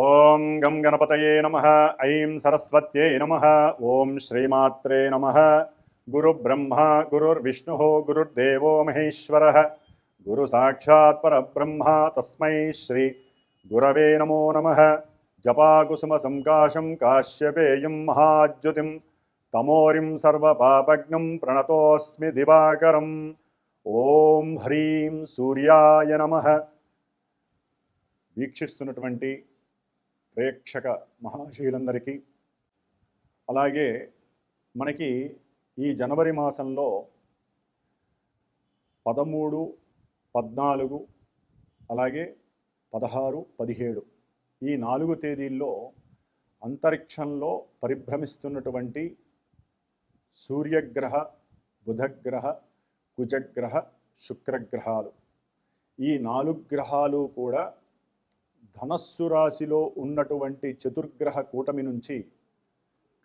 ఓం గం గణపతయే నమ ఐం సరస్వత్యై నమ ఓం శ్రీమాత్రే నమ. గురుబ్రహ్మ గురుర్విష్ణు గురుర్దేవో మహేశ్వర. గురు సాక్షాత్ పరబ్రహ్మ తస్మై శ్రీ గురవే నమో నమ. జపాకుసుమ సంకాశం కాశ్యపేయం మహాద్యుతిం తమోరిం సర్వపాపజ్ఞం ప్రణతోస్మి దివాకరం. ఓం హ్రీం సూర్యాయ నమ. వీక్షిస్తున్నటువంటి ప్రేక్షక మహాశీలందరికీ అలాగే మనకి ఈ జనవరి మాసంలో పదమూడు పద్నాలుగు అలాగే పదహారు పదిహేడు ఈ నాలుగు తేదీల్లో అంతరిక్షంలో పరిభ్రమిస్తున్నటువంటి సూర్యగ్రహ బుధగ్రహ కుజగ్రహ శుక్రగ్రహాలు. ఈ నాలుగు గ్రహాలు కూడా ధనస్సు రాశిలో ఉన్నటువంటి చతుర్గ్రహ కూటమి నుంచి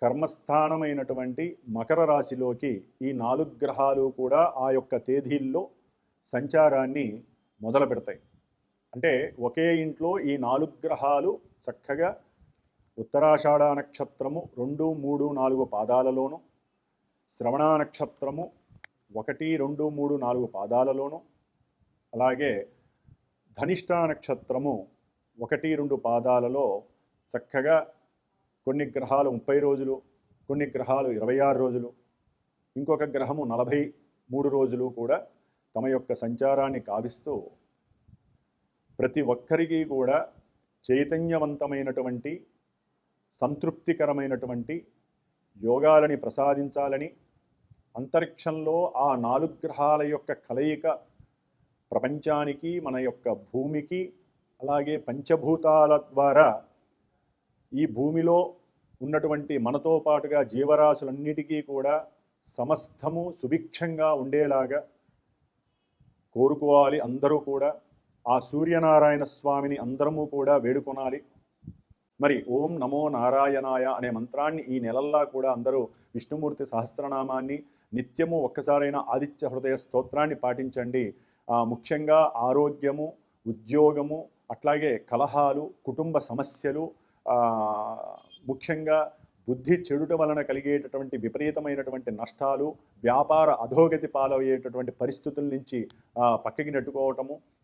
కర్మస్థానమైనటువంటి మకర రాశిలోకి ఈ నాలుగు గ్రహాలు కూడా ఆ యొక్క తేదీల్లో సంచారాన్ని మొదలు పెడతాయి అంటే ఒకే ఇంట్లో ఈ నాలుగు గ్రహాలు చక్కగా ఉత్తరాషాఢ నక్షత్రము రెండు మూడు నాలుగు పాదాలలోను శ్రవణ నక్షత్రము ఒకటి రెండు మూడు నాలుగు పాదాలలోను అలాగే ధనిష్ట నక్షత్రము ఒకటి రెండు పాదాలలో చక్కగా కొన్ని గ్రహాలు ముప్పై రోజులు కొన్ని గ్రహాలు ఇరవై ఆరు రోజులు ఇంకొక గ్రహము నలభై మూడు రోజులు కూడా తమ యొక్క సంచారాన్ని కావిస్తూ ప్రతి ఒక్కరికి కూడా చైతన్యవంతమైనటువంటి సంతృప్తికరమైనటువంటి యోగాలని ప్రసాదించాలని అంతరిక్షంలో ఆ నాలుగు గ్రహాల యొక్క కలయిక ప్రపంచానికి మన యొక్క భూమికి అలాగే పంచభూతాల ద్వారా ఈ భూమిలో ఉన్నటువంటి మనతో పాటుగా జీవరాశులన్నిటికీ కూడా సమస్తము సుభిక్షంగా ఉండేలాగా కోరుకోవాలి అందరూ కూడా. ఆ సూర్యనారాయణ స్వామిని అందరము కూడా వేడుకొనాలి. మరి ఓం నమో నారాయణాయ అనే మంత్రాన్ని ఈ నెలల్లా కూడా అందరూ విష్ణుమూర్తి సహస్రనామాన్ని నిత్యము ఒక్కసారైనా ఆదిత్య హృదయ స్తోత్రాన్ని పాటించండి. ముఖ్యంగా ఆరోగ్యము ఉద్యోగము అట్లాగే కలహాలు కుటుంబ సమస్యలు ముఖ్యంగా బుద్ధి చెడుట వలన కలిగేటటువంటి విపరీతమైనటువంటి నష్టాలు వ్యాపార అధోగతి పాలయ్యేటటువంటి పరిస్థితుల నుంచి పక్కకి నెట్టుకోవటము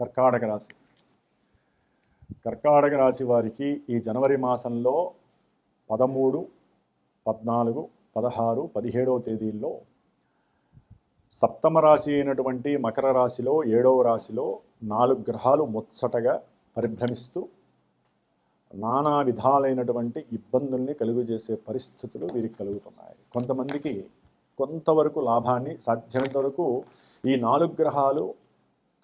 కర్కాటక రాశి. కర్కాటక రాశి వారికి ఈ జనవరి మాసంలో పదమూడు పద్నాలుగు పదహారు పదిహేడవ తేదీల్లో సప్తమ రాశి అయినటువంటి మకర రాశిలో ఏడవ రాశిలో నాలుగు గ్రహాలు ముచ్చటగా పరిభ్రమిస్తూ నానా విధాలైనటువంటి ఇబ్బందుల్ని కలుగజేసే పరిస్థితులు వీరికి కలుగుతున్నాయి. కొంతమందికి కొంతవరకు లాభాన్ని సాధ్యమైనంత వరకు ఈ నాలుగు గ్రహాలు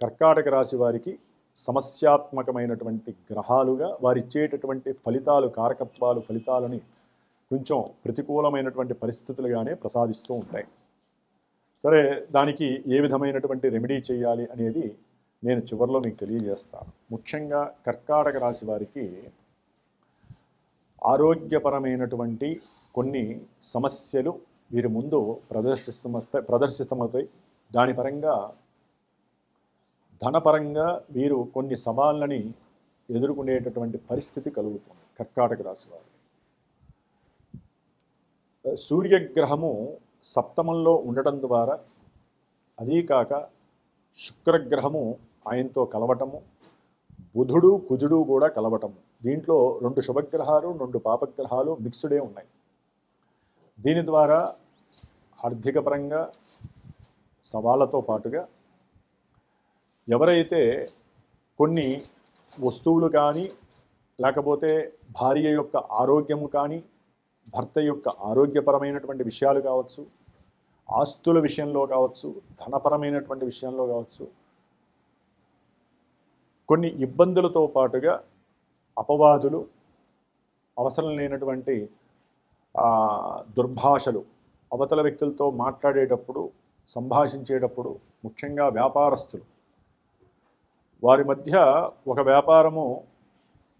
కర్కాటక రాశి వారికి సమస్యాత్మకమైనటువంటి గ్రహాలుగా వారిచ్చేటటువంటి ఫలితాలు కారకత్వాలు ఫలితాలని కొంచెం ప్రతికూలమైనటువంటి పరిస్థితులుగానే ప్రసాదిస్తూ ఉంటాయి. సరే దానికి ఏ విధమైనటువంటి రెమెడీ చేయాలి అనేది నేను చివరిలో మీకు తెలియజేస్తాను. ముఖ్యంగా కర్కాటక రాశి వారికి ఆరోగ్యపరమైనటువంటి కొన్ని సమస్యలు వీరి ముందు ప్రదర్శిస్తమస్తాయి ప్రదర్శితమవుతాయి. దాని పరంగా ధనపరంగా వీరు కొన్ని సవాళ్ళని ఎదుర్కొనేటటువంటి పరిస్థితి కలుగుతుంది కర్కాటక రాశి వారు. సూర్యగ్రహము సప్తమంలో ఉండటం ద్వారా అదీ కాక శుక్రగ్రహము ఆయనతో కలవటము బుధుడు కుజుడు కూడా కలవటము. దీంట్లో రెండు శుభగ్రహాలు రెండు పాపగ్రహాలు మిక్స్డే ఉన్నాయి. దీని ద్వారా ఆర్థిక పరంగా సవాళ్ళతో పాటుగా ఎవరైతే కొన్ని వస్తువులు కానీ లేకపోతే భార్య యొక్క ఆరోగ్యము కానీ భర్త యొక్క ఆరోగ్యపరమైనటువంటి విషయాలు కావచ్చు ఆస్తుల విషయంలో కావచ్చు ధనపరమైనటువంటి విషయంలో కావచ్చు కొన్ని ఇబ్బందులతో పాటుగా అపవాదులు అవసరం లేనటువంటి దుర్భాషలు అవతల వ్యక్తులతో మాట్లాడేటప్పుడు సంభాషించేటప్పుడు ముఖ్యంగా వ్యాపారస్తులు వారి మధ్య ఒక వ్యాపారము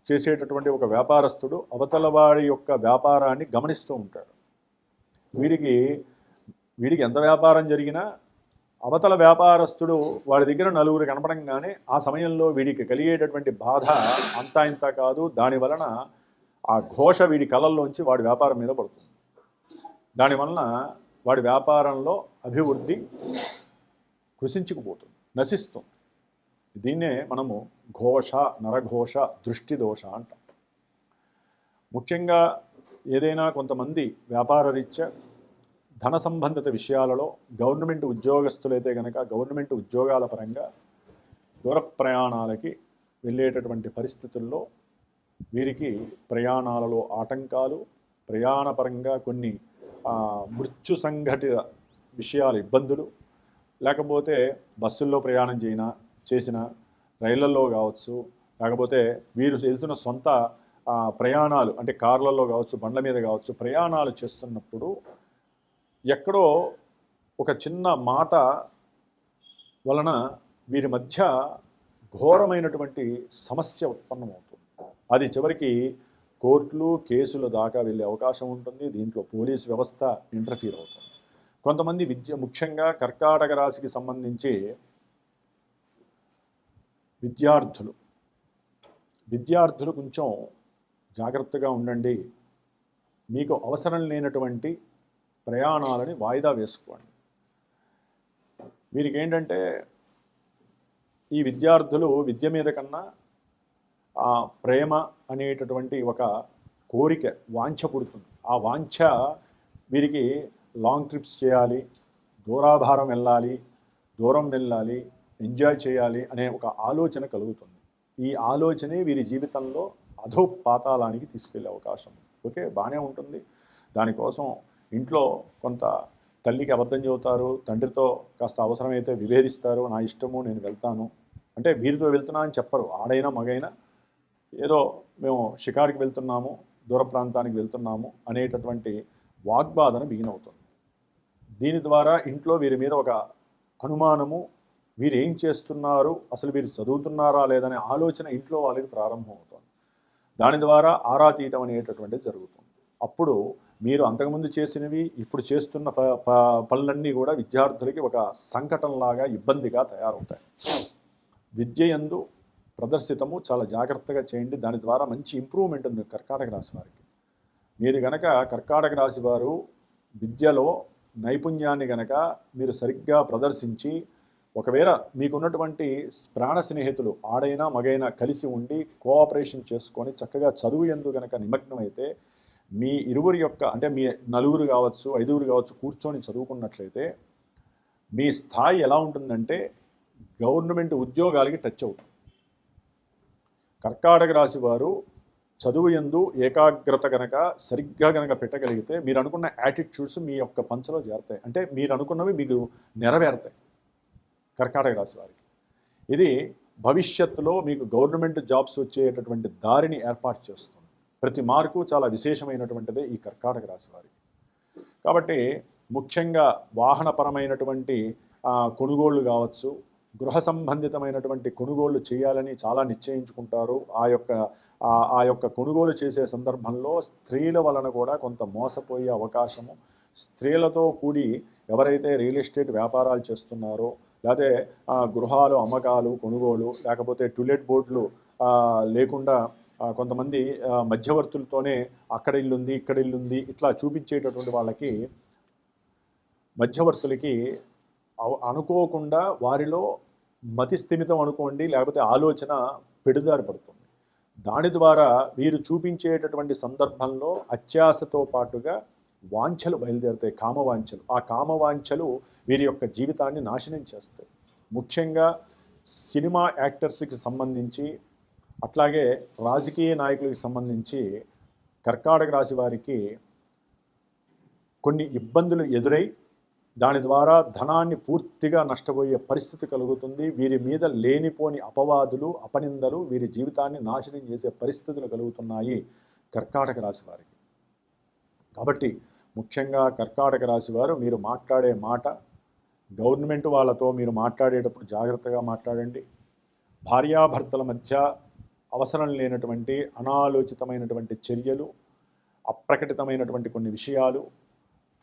చేసేటటువంటి ఒక వ్యాపారస్తుడు అవతల వారి యొక్క వ్యాపారాన్ని గమనిస్తూ ఉంటాడు. వీడికి వీడికి ఎంత వ్యాపారం జరిగినా అవతల వ్యాపారస్తుడు వాడి దగ్గర నలుగురు కనపడంగానే ఆ సమయంలో వీడికి కలిగేటటువంటి బాధ అంతా ఇంత కాదు. దాని వలన ఆ ఘోష వీడి కళల్లోంచి వాడి వ్యాపారం మీద పడుతుంది. దానివలన వాడి వ్యాపారంలో అభివృద్ధి కృషించుకుపోతుంది నశిస్తుంది. దీన్నే మనము ఘోష నరఘోష దృష్టి దోష అంటాం. ముఖ్యంగా ఏదైనా కొంతమంది వ్యాపార రీత్యా ధన సంబంధిత విషయాలలో గవర్నమెంట్ ఉద్యోగస్తులైతే కనుక గవర్నమెంట్ ఉద్యోగాల పరంగా దూర ప్రయాణాలకి వెళ్ళేటటువంటి పరిస్థితుల్లో వీరికి ప్రయాణాలలో ఆటంకాలు ప్రయాణపరంగా కొన్ని మృత్యు సంఘటిత విషయాలు ఇబ్బందులు లేకపోతే బస్సుల్లో ప్రయాణం చేయినా చేసిన రైళ్ళలో కావచ్చు లేకపోతే వీరు వెళ్తున్న సొంత ప్రయాణాలు అంటే కార్లలో కావచ్చు బండ్ల మీద కావచ్చు ప్రయాణాలు చేస్తున్నప్పుడు ఎక్కడో ఒక చిన్న మాట వలన వీరి మధ్య ఘోరమైనటువంటి సమస్య ఉత్పన్నమవుతుంది. అది చివరికి కోర్టులు కేసుల దాకా వెళ్ళే అవకాశం ఉంటుంది దీంట్లో పోలీస్ వ్యవస్థ ఇంటర్ఫీర్ అవుతుంది. కొంతమంది విద్య ముఖ్యంగా కర్కాటక రాశికి సంబంధించి విద్యార్థులు. విద్యార్థులు కొంచెం జాగ్రత్తగా ఉండండి. మీకు అవసరం లేనటువంటి ప్రయాణాలని వాయిదా వేసుకోండి. వీరికి ఏంటంటే ఈ విద్యార్థులు విద్య మీద కన్నా ఆ ప్రేమ అనేటటువంటి ఒక కోరిక వాంఛ పుడుతుంది. ఆ వాంఛ వీరికి లాంగ్ ట్రిప్స్ చేయాలి దూరాభారం వెళ్ళాలి దూరం వెళ్ళాలి ఎంజాయ్ చేయాలి అనే ఒక ఆలోచన కలుగుతుంది. ఈ ఆలోచనే వీరి జీవితంలో అధో పాతాళానికి తీసుకెళ్ళే అవకాశం ఓకే బాగానే ఉంటుంది. దానికోసం ఇంట్లో కొంత తల్లికి అబద్ధం చెబుతారు తండ్రితో కాస్త అవసరమైతే విభేదిస్తారు నా ఇష్టము నేను వెళ్తాను. అంటే వీరితో వెళ్తున్నా అని చెప్పరు. ఆడైనా మగైనా ఏదో మేము షికారుకి వెళ్తున్నాము దూర ప్రాంతానికి వెళ్తున్నాము అనేటటువంటి వాగ్బాధన బిగినవుతుంది. దీని ద్వారా ఇంట్లో వీరి మీద ఒక అనుమానము మీరు ఏం చేస్తున్నారు? అసలు మీరు చదువుతున్నారా లేదనే ఆలోచన ఇంట్లో వాళ్ళకి ప్రారంభమవుతుంది. దాని ద్వారా ఆరా తీయటం అనేటటువంటిది జరుగుతుంది. అప్పుడు మీరు అంతకుముందు చేసినవి ఇప్పుడు చేస్తున్న ప ప- పనులన్నీ కూడా విద్యార్థులకి ఒక సంకటంలాగా ఇబ్బందిగా తయారవుతాయి. విద్య యందు ప్రదర్శితము చాలా జాగ్రత్తగా చేయండి. దాని ద్వారా మంచి ఇంప్రూవ్మెంట్ ఉంది కర్కాటక రాశి వారికి. మీరు గనక కర్కాటక రాశి వారు విద్యలో నైపుణ్యాన్ని గనక మీరు సరిగ్గా ప్రదర్శించి ఒకవేళ మీకున్నటువంటి ప్రాణ స్నేహితులు ఆడైనా మగైనా కలిసి ఉండి కోఆపరేషన్ చేసుకొని చక్కగా చదువు ఎందు కనుక నిమగ్నమైతే మీ ఇరువురి యొక్క అంటే మీ నలుగురు కావచ్చు ఐదుగురు కావచ్చు కూర్చొని చదువుకున్నట్లయితే మీ స్థాయి ఎలా ఉంటుందంటే గవర్నమెంట్ ఉద్యోగాలకి టచ్ అవుతుంది. కర్కాటక రాశి వారు చదువు ఎందు ఏకాగ్రత కనుక సరిగ్గా గనక పెట్టగలిగితే మీరు అనుకున్న యాటిట్యూడ్స్ మీ యొక్క పంచలో చేరతాయి. అంటే మీరు అనుకున్నవి మీకు నెరవేరుతాయి. కర్కాటక రాశి వారికి. ఇది భవిష్యత్తులో మీకు గవర్నమెంట్ జాబ్స్ వచ్చేటటువంటి దారిని ఏర్పాటు చేస్తుంది. ప్రతి మార్కు చాలా విశేషమైనటువంటిదే ఈ కర్కాటక రాశి వారికి. కాబట్టి ముఖ్యంగా వాహనపరమైనటువంటి కొనుగోళ్ళు కొనుగోళ్ళు కావచ్చు గృహ సంబంధితమైనటువంటి కొనుగోళ్ళు చేయాలని చాలా నిశ్చయించుకుంటారు. ఆ యొక్క ఆ యొక్క కొనుగోలు చేసే సందర్భంలో స్త్రీల వలన కూడా కొంత మోసపోయే అవకాశము స్త్రీలతో కూడి ఎవరైతే రియల్ ఎస్టేట్ వ్యాపారాలు చేస్తున్నారో లేకపోతే గృహాలు అమ్మకాలు కొనుగోలు లేకపోతే టులెట్ బోర్డులు లేకుండా కొంతమంది మధ్యవర్తులతోనే అక్కడ ఇల్లుంది ఇక్కడ ఇల్లుంది ఇట్లా చూపించేటటువంటి వాళ్ళకి మధ్యవర్తులకి అనుకోకుండా వారిలో మతి స్థిమితం అనుకోండి లేకపోతే ఆలోచన పెడుదారి పడుతుంది. దాని ద్వారా వీరు చూపించేటటువంటి సందర్భంలో అత్యాశతో పాటుగా వాంఛలు బయలుదేరుతాయి కామవాంఛలు. ఆ కామవాంఛలు వీరి యొక్క జీవితాన్ని నాశనం చేస్తాయి. ముఖ్యంగా సినిమా యాక్టర్స్కి సంబంధించి అట్లాగే రాజకీయ నాయకులకు సంబంధించి కర్కాటక రాశి వారికి కొన్ని ఇబ్బందులు ఎదురై దాని ద్వారా ధనాన్ని పూర్తిగా నష్టపోయే పరిస్థితి కలుగుతుంది. వీరి మీద లేనిపోని అపవాదులు అపనిందలు వీరి జీవితాన్ని నాశనం చేసే పరిస్థితులు కలుగుతున్నాయి కర్కాటక రాశి వారికి. కాబట్టి ముఖ్యంగా కర్కాటక రాశి వారు మీరు మాట్లాడే మాట గవర్నమెంట్ వాళ్ళతో మీరు మాట్లాడేటప్పుడు జాగ్రత్తగా మాట్లాడండి. భార్యాభర్తల మధ్య అవసరం లేనటువంటి అనాలోచితమైనటువంటి చర్యలు అప్రకటితమైనటువంటి కొన్ని విషయాలు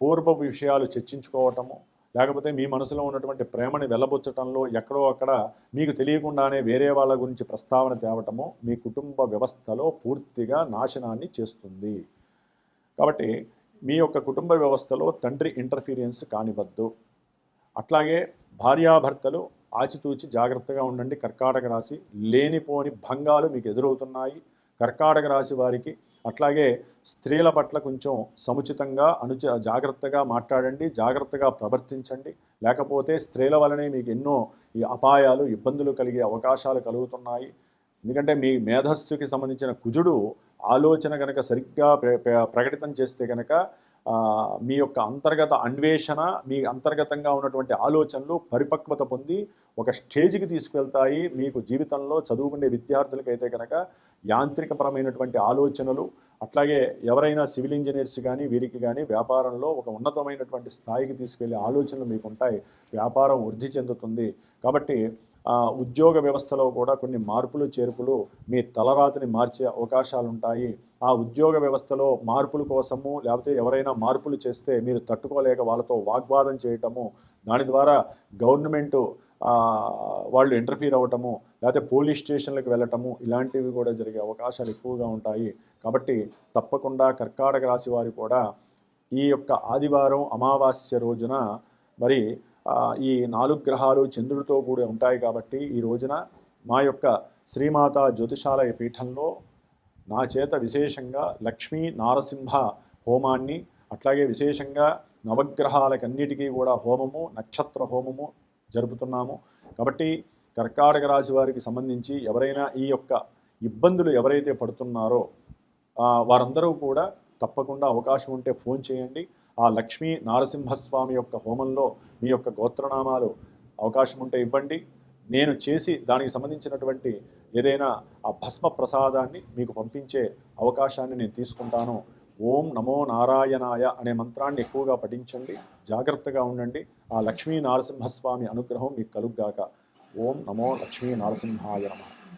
పూర్వపు విషయాలు చర్చించుకోవటము లేకపోతే మీ మనసులో ఉన్నటువంటి ప్రేమని వెళ్ళబుచ్చటంలో ఎక్కడో అక్కడ మీకు తెలియకుండానే వేరే వాళ్ళ గురించి ప్రస్తావన తేవటము మీ కుటుంబ వ్యవస్థలో పూర్తిగా నాశనాన్ని చేస్తుంది. కాబట్టి మీ యొక్క కుటుంబ వ్యవస్థలో తండ్రి ఇంటర్ఫీరియన్స్ కానివద్దు అట్లాగే భార్యాభర్తలు ఆచితూచి జాగ్రత్తగా ఉండండి. కర్కాటక రాశి లేనిపోని భంగాలు మీకు ఎదురవుతున్నాయి. కర్కాటక రాశి వారికి అట్లాగే స్త్రీల పట్ల కొంచెం సముచితంగా అనుచ జాగ్రత్తగా మాట్లాడండి. జాగ్రత్తగా ప్రవర్తించండి. లేకపోతే స్త్రీల వలనే మీకు ఎన్నో ఈ అపాయాలు ఇబ్బందులు కలిగే అవకాశాలు కలుగుతున్నాయి. ఎందుకంటే మీ మేధస్సుకి సంబంధించిన కుజుడు ఆలోచన కనుక సరిగ్గా ప్ర- ప్రకటితం చేస్తే కనుక మీ యొక్క అంతర్గత అన్వేషణ మీ అంతర్గతంగా ఉన్నటువంటి ఆలోచనలు పరిపక్వత పొంది ఒక స్టేజ్కి తీసుకెళ్తాయి. మీకు జీవితంలో చదువుకునే విద్యార్థులకైతే కనుక యాంత్రికపరమైనటువంటి ఆలోచనలు అట్లాగే ఎవరైనా సివిల్ ఇంజనీర్స్ కానీ వీరికి కానీ వ్యాపారంలో ఒక ఉన్నతమైనటువంటి స్థాయికి తీసుకెళ్ళే ఆలోచనలు మీకు ఉంటాయి వ్యాపారం వృద్ధి చెందుతుంది. కాబట్టి ఉద్యోగ వ్యవస్థలో కూడా కొన్ని మార్పులు చేర్పులు మీ తలరాతిని మార్చే అవకాశాలు ఉంటాయి ఆ ఉద్యోగ వ్యవస్థలో మార్పుల కోసము లేకపోతే ఎవరైనా మార్పులు చేస్తే మీరు తట్టుకోలేక వాళ్ళతో వాగ్వాదం చేయటము దాని ద్వారా గవర్నమెంట్ వాళ్ళు ఇంటర్ఫీర్ అవ్వటము లేకపోతే పోలీస్ స్టేషన్లకు వెళ్ళటము ఇలాంటివి కూడా జరిగే అవకాశాలు ఎక్కువగా ఉంటాయి. కాబట్టి తప్పకుండా కర్కాటక రాశి వారు కూడా ఈ యొక్క ఆదివారం అమావాస్య రోజున మరి ఈ నాలుగు గ్రహాలు చంద్రుడితో కూడి ఉంటాయి కాబట్టి ఈ రోజున మా యొక్క శ్రీమాత జ్యోతిషాలయ పీఠంలో నా చేత విశేషంగా లక్ష్మీ నారసింహ హోమాన్ని అట్లాగే విశేషంగా నవగ్రహాలకన్నిటికీ కూడా హోమము నక్షత్ర హోమము జరుపుతున్నాము. కాబట్టి కర్కాటక రాశి వారికి సంబంధించి ఎవరైనా ఈ యొక్క ఇబ్బందులు ఎవరైతే పడుతున్నారో వారందరూ కూడా తప్పకుండా అవకాశం ఉంటే ఫోన్ చేయండి. ఆ లక్ష్మీ నారసింహస్వామి యొక్క హోమంలో మీ యొక్క గోత్రనామాలు అవకాశం ఉంటే ఇవ్వండి. నేను చేసి దానికి సంబంధించినటువంటి ఏదైనా ఆ భస్మ ప్రసాదాన్ని మీకు పంపించే అవకాశాన్ని నేను తీసుకుంటాను. ఓం నమో నారాయణాయ అనే మంత్రాన్ని ఎక్కువగా పఠించండి. జాగ్రత్తగా ఉండండి. ఆ లక్ష్మీ నారసింహస్వామి అనుగ్రహం మీకు కలుగ్గాక. ఓం నమో లక్ష్మీ నారసింహాయ నమ.